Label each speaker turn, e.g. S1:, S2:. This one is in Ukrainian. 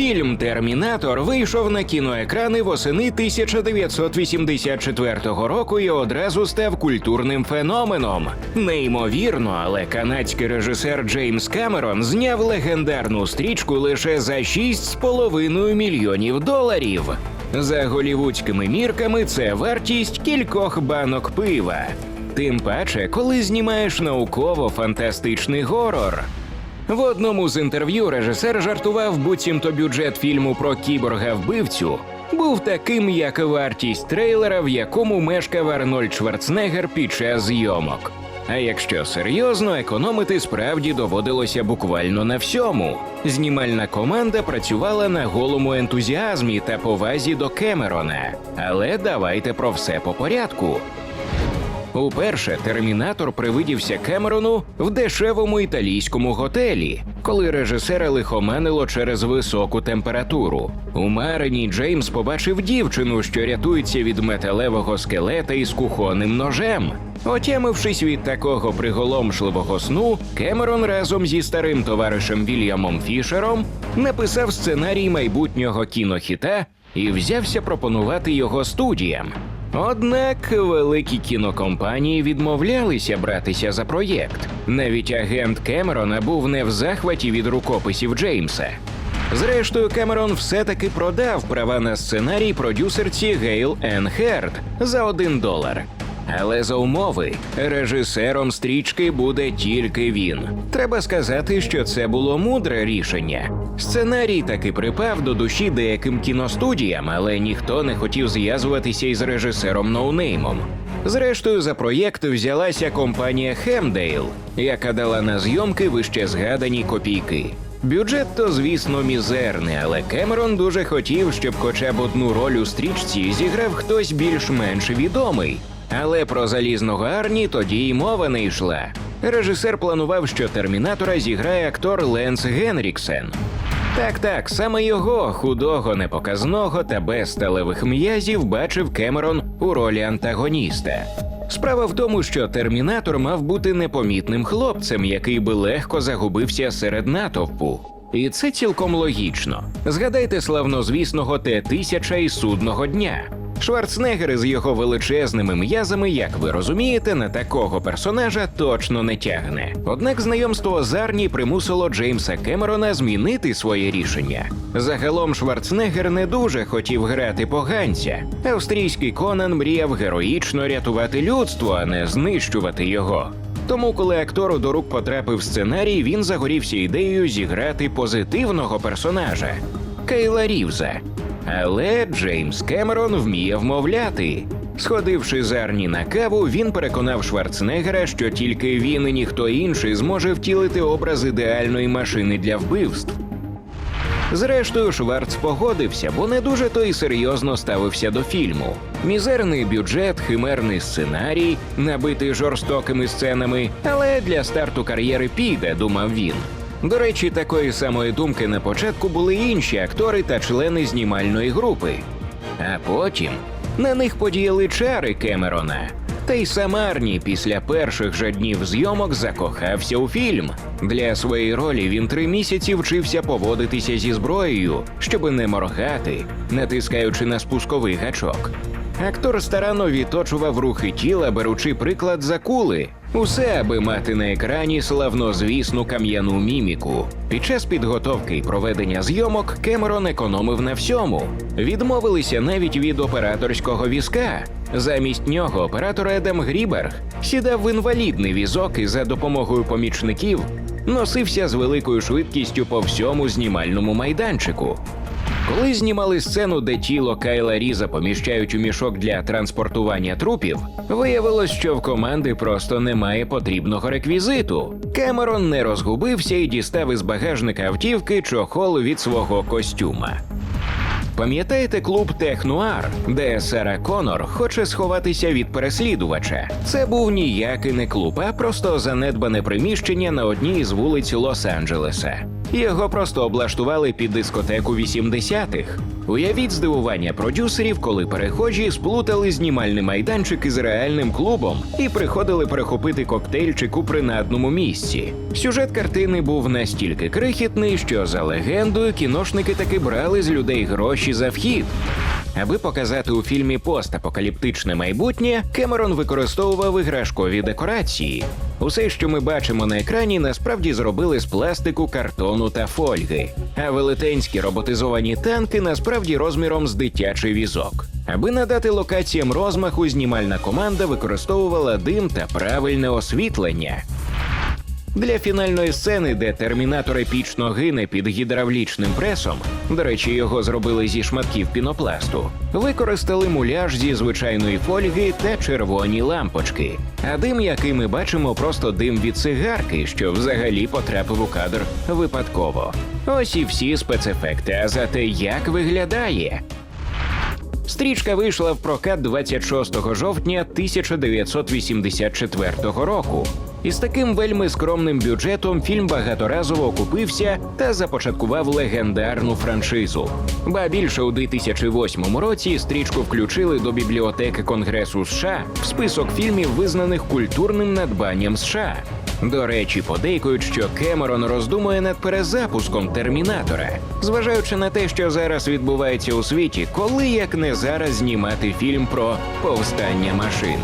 S1: Фільм Термінатор вийшов на кіноекрани восени 1984 року і одразу став культурним феноменом. Неймовірно, але канадський режисер Джеймс Камерон зняв легендарну стрічку лише за 6,5 мільйонів доларів. За голівудськими мірками це вартість кількох банок пива. Тим паче, коли знімаєш науково-фантастичний горор. В одному з інтерв'ю режисер жартував, буцімто бюджет фільму про кіборга вбивцю був таким, як вартість трейлера, в якому мешкав Арнольд Шварценеггер під час зйомок. А якщо серйозно, економити справді доводилося буквально на всьому. Знімальна команда працювала на голому ентузіазмі та повазі до Кемерона. Але давайте про все по порядку. Уперше термінатор привидівся Кемерону в дешевому італійському готелі, коли режисера лихоманило через високу температуру. У Марині Джеймс побачив дівчину, що рятується від металевого скелета із кухонним ножем. Отямившись від такого приголомшливого сну, Кемерон разом зі старим товаришем Вільямом Фішером написав сценарій майбутнього кінохіта і взявся пропонувати його студіям. Однак великі кінокомпанії відмовлялися братися за проєкт. Навіть агент Кемерона був не в захваті від рукописів Джеймса. Зрештою, Кемерон все-таки продав права на сценарій продюсерці Гейл Енн Херд за один долар. Але за умови режисером стрічки буде тільки він. Треба сказати, що це було мудре рішення. Сценарій таки припав до душі деяким кіностудіям, але ніхто не хотів зв'язуватися із режисером ноунеймом. Зрештою, за проєкт взялася компанія Хемдейл, яка дала на зйомки вище згадані копійки. Бюджет то, звісно, мізерний, але Кемерон дуже хотів, щоб хоча б одну роль у стрічці зіграв хтось більш-менш відомий. Але про залізного Арні тоді й мова не йшла. Режисер планував, що термінатора зіграє актор Ленс Генріксен. Так, так, саме його худого, непоказного та без сталевих м'язів бачив Кемерон у ролі антагоніста. Справа в тому, що термінатор мав бути непомітним хлопцем, який би легко загубився серед натовпу. І це цілком логічно. Згадайте славнозвісного Т-1000 із судного дня. Шварценеггер з його величезними м'язами, як ви розумієте, на такого персонажа точно не тягне. Однак знайомство з Арні примусило Джеймса Кемерона змінити своє рішення. Загалом Шварценеггер не дуже хотів грати поганця. Австрійський Конан мріяв героїчно рятувати людство, а не знищувати його. Тому, коли актору до рук потрапив сценарій, він загорівся ідеєю зіграти позитивного персонажа Кейла Рівза. Але Джеймс Кемерон вміє вмовляти. Сходивши з Арні на каву, він переконав Шварценеггера, що тільки він і ніхто інший зможе втілити образ ідеальної машини для вбивств. Зрештою, Шварц погодився, бо не дуже то й серйозно ставився до фільму. Мізерний бюджет, химерний сценарій, набитий жорстокими сценами, але для старту кар'єри піде, думав він. До речі, такої самої думки на початку були інші актори та члени знімальної групи. А потім на них подіяли чари Кемерона. Та й сам Арні після перших же днів зйомок закохався у фільм. Для своєї ролі він три місяці вчився поводитися зі зброєю, щоби не моргати, натискаючи на спусковий гачок. Актор старанно відточував рухи тіла, беручи приклад за кули. Усе, аби мати на екрані славнозвісну кам'яну міміку. Під час підготовки і проведення зйомок Кемерон економив на всьому. Відмовилися навіть від операторського візка. Замість нього оператор Едем Гріберг сідав в інвалідний візок і за допомогою помічників носився з великою швидкістю по всьому знімальному майданчику. Коли знімали сцену, де тіло Кайла Різа поміщають у мішок для транспортування трупів, виявилось, що в команди просто немає потрібного реквізиту. Кемерон не розгубився і дістав із багажника автівки чохол від свого костюма. Пам'ятаєте клуб Технуар, де Сара Конор хоче сховатися від переслідувача? Це був ніякий не клуб, а просто занедбане приміщення на одній із вулиць Лос-Анджелеса. Його просто облаштували під дискотеку 80-х. Уявіть здивування продюсерів, коли перехожі сплутали знімальний майданчик із реальним клубом і приходили перехопити коктейльчик у принадному місці. Сюжет картини був настільки крихітний, що за легендою кіношники таки брали з людей гроші за вхід. Аби показати у фільмі постапокаліптичне майбутнє, Кемерон використовував іграшкові декорації. Усе, що ми бачимо на екрані, насправді зробили з пластику, картону та фольги. А велетенські роботизовані танки насправді розміром з дитячий візок. Аби надати локаціям розмаху, знімальна команда використовувала дим та правильне освітлення. Для фінальної сцени, де термінатор епічно гине під гідравлічним пресом, до речі, його зробили зі шматків пінопласту, використали муляж зі звичайної фольги та червоні лампочки. А дим, який ми бачимо, просто дим від цигарки, що взагалі потрапив у кадр випадково. Ось і всі спецефекти. А зате як виглядає. Стрічка вийшла в прокат 26 жовтня 1984 року. І з таким вельми скромним бюджетом фільм багаторазово окупився та започаткував легендарну франшизу. Ба більше у 2008 році стрічку включили до бібліотеки Конгресу США в список фільмів, визнаних культурним надбанням США. До речі, подейкують, що Кемерон роздумує над перезапуском термінатора, зважаючи на те, що зараз відбувається у світі, коли як не зараз знімати фільм про повстання машин.